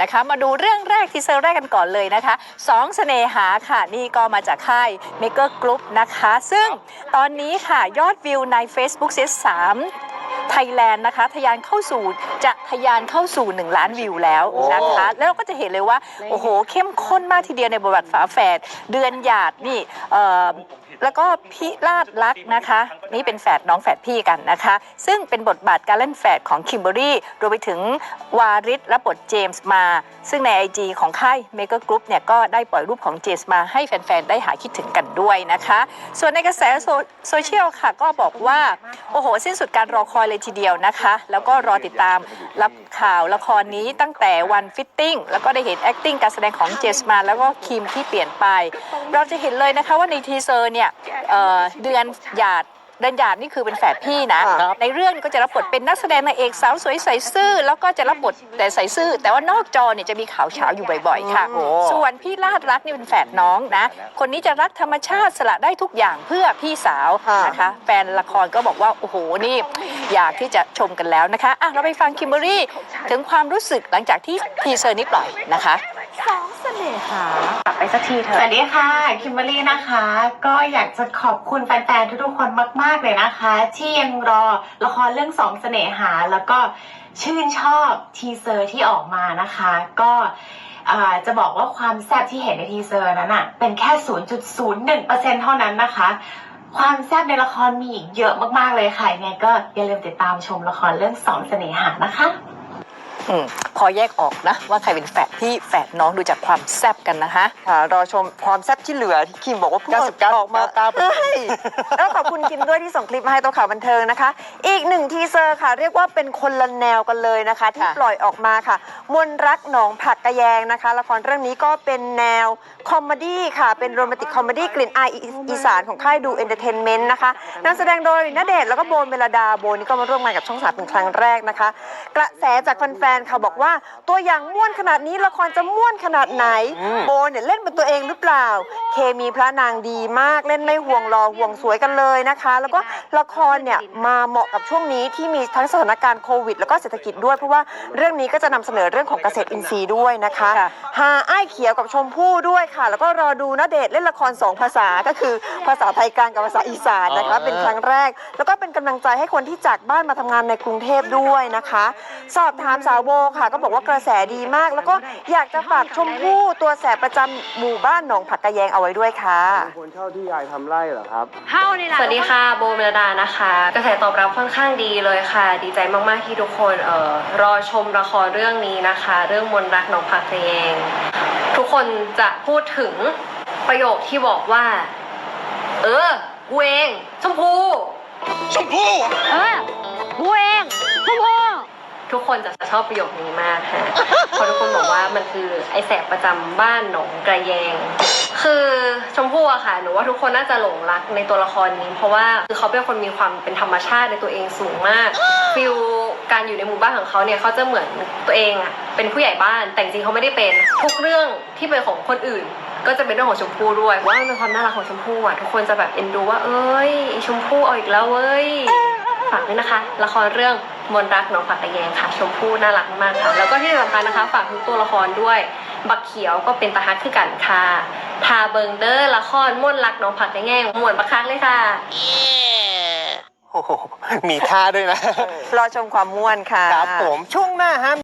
นะคะ มาดูเรื่องแรกทีเซอร์แรกกันก่อนเลยนะคะสองเสน่หาค่ะนี่ก็มาจากค่าย Maker Group นะคะ ซึ่งตอนนี้ค่ะยอดวิวใน Facebook เสียสามไทยแลนด์นะคะทะยานเข้าสู่จะทะยานเข้าสู่ 1 ล้านวิวแล้วนะคะ แล้วเราก็จะเห็นเลยว่า โอ้โห เข้มข้นมากทีเดียวในบทบาทฝาแฝดเดือนหยาดนี่เอ่อ แล้วก็พี่ลาดลักษ์นะคะ นี่เป็นแฝดน้องแฝดพี่กันนะคะ ซึ่งเป็นบทบาทการเล่นแฝดของคิมเบอรี่รวมไปถึงวาริศและบทเจมส์มา ซึ่งใน IG ของค่าย Maker Group เนี่ยก็ได้ปล่อยรูปของเจมส์มาให้แฟน ๆ ได้หาคิดถึงกันด้วยนะคะ ส่วนในกระแสโซโซเชียลค่ะ ก็บอกว่า โอ้โห สิ้นสุดการรอคอยเลยทีเดียวนะคะ แล้วก็รอติดตามรับข่าวละครนี้ตั้งแต่วันฟิตติ้งแล้วก็ได้เห็น acting การแสดงของเจมส์มาแล้วก็คิมที่เปลี่ยนไป เราจะเห็นเลยนะคะว่าในทีเซอร์เนี่ยเอ่อเดือนหยาดเดือนหยาดนี่คือเป็นแฝดพี่นะ ครับในเรื่องก็จะรับบทเป็นนักแสดงนางเอกสาวสวยใสซื่อ แล้วก็จะรับบทแต่ใสซื่อ แต่ว่านอกจอเนี่ยจะมีข่าวเช้าอยู่บ่อยๆ ค่ะ โอ้ส่วนพี่ลาดรักนี่เป็นแฝดน้องนะ คนนี้จะรักธรรมชาติสละได้ทุกอย่างเพื่อพี่สาวค่ะนะคะ แฟนละครก็บอกว่า โอ้โห นี่ อยากที่จะชมกันแล้วนะคะอะเราไปฟังคิมเบอรี่ถึงความรู้สึกหลังจากที่ทีเซอร์นี้ปล่อยนะคะ สองเสน่หากลับไปสักทีเถสอะ วัสดีค่ะคิมเบอรรี่นะคะ ก็อยากจะขอบคุณแฟนๆทุกๆคนมาก ๆ เลยนะคะ ที่ยังรอละครเรื่องสองเสน่หา แล้วก็ชื่นชอบทีเซอร์ที่ออกมานะคะ ก็อ่าจะบอกว่าความแซ่บที่เห็นในทีเซอร์นั้นอะเป็นแค่ 0.01%เท่านั้นนะคะ ความแซ่บในละครมีอีกเยอะมากๆเลยค่ะยังไงก็อย่าลืมติดตามชมละครเรื่องสองเสน่หานะคะ อืมพอแยกออกนะ ว่าใครเป็นแฝดพี่แฝดน้องดูจากความแซ่บกันนะคะ ค่ะรอชมความแซ่บที่เหลือที่คิมบอกว่าเพิ่ง99ออกมา99%ใช่แล้วขอบคุณคิมด้วยที่ส่งคลิปมาให้ตัวข่าวบันเทิงนะคะ อีกหนึ่งทีเซอร์ค่ะ เรียกว่าเป็นคนละแนวกันเลยนะคะ ที่ค่ะปล่อยออกมาค่ะ มนรักหนองผักกระแยงนะคะละครเรื่องนี้ก็เป็นแนวคอมเมดี้ค่ะ เป็นโรแมนติกคอมเมดี้กลิ่นอายอีสานของค่ายดูเอนเตอร์เทนเมนต์นะคะนำแสดงโดยณเดชน์แล้วก็โบนเมลดาโบนี่ก็มาร่วมงานกับช่องสามเป็นครั้งแรกนะคะ กระแสจากแฟนๆค่ะบอกว่าตัวอย่างม่วนขนาดนี้ละครจะม่วนขนาดไหน โบเนี่ยเล่นเป็นตัวเองหรือเปล่า เคมีพระนางดีมากเล่นไม่ห่วงรอห่วงสวยกันเลยนะคะ แล้วก็ละครเนี่ยมาเหมาะกับช่วงนี้ที่มีทั้งสถานการณ์โควิด แล้วก็เศรษฐกิจด้วย เพราะว่าเรื่องนี้ก็จะนำเสนอเรื่องของเกษตรอินทรีย์ด้วยนะคะค่ะหาอ้ายเขียวกับชมพู่ด้วยค่ะ แล้วก็รอดูณเดชน์เล่นละครสองภาษาก็คือภาษาไทยกลางกับภาษาอีสานนะคะอ๋อเป็นครั้งแรก แล้วก็เป็นกำลังใจให้คนที่จากบ้านมาทำงานในกรุงเทพด้วยนะคะ สอบถามสาวโบค่ะ ก็บอกว่ากระแสดีมาก แล้วก็อยากจะฝากชมพู่ตัวแสบประจำหมู่บ้านหนองผักกะแยงเอาไว้ด้วยค่ะคนเช่าที่ยายทำไร่เหรอครับสวัสดีค่ะโบเมลดานะคะ กระแสตอบรับค่อนข้างดีเลยค่ะ ดีใจมากๆที่ทุกคนเอ่อรอชมละครเรื่องนี้นะคะ เรื่องมนต์รักหนองผักเพลงทุกคนจะพูดถึงประโยคที่บอกว่า เออกูเองชมพู ชมพู่ เออกูเองชมพู ทุกคนจะชอบประโยคนี้มากค่ะเพราะทุกคนบอกว่ามันคือไอแสบประจำบ้านหนองกระแยง คือชมพู่อะค่ะหนูว่าทุกคนน่าจะหลงรักในตัวละครนี้ เพราะว่าคือเขาเป็นคนมีความเป็นธรรมชาติในตัวเองสูงมากฟิลการอยู่ในหมู่บ้านของเขาเนี่ยเขาจะเหมือนตัวเองอะเป็นผู้ใหญ่บ้านแต่จริงเขาไม่ได้เป็นทุกเรื่องที่เป็นของคนอื่นก็จะเป็นเรื่องของชมพู่ด้วยว่ามันเป็นความน่ารักของชมพู่อะทุกคนจะแบบเอ็นดูว่าเอ้ยชมพู่เอาอีกแล้วเว้ยฝากด้วยนะคะ ละครเรื่อง มนต์รักหนองผักตะแยงค่ะ ชมพู่น่ารักมากค่ะ แล้วก็ที่สำคัญนะคะฝากทุกตัวละครด้วย บักเขียวก็เป็นตาฮักคือกันค่ะทาเบิงเดอร์ละครม่วนรักน้องผักแง่งม่วนบักคักเลยค่ะ โอ้โหมีท่าด้วยนะ รอชมความม่วนค่ะ ครับผมช่วงหน้าฮะ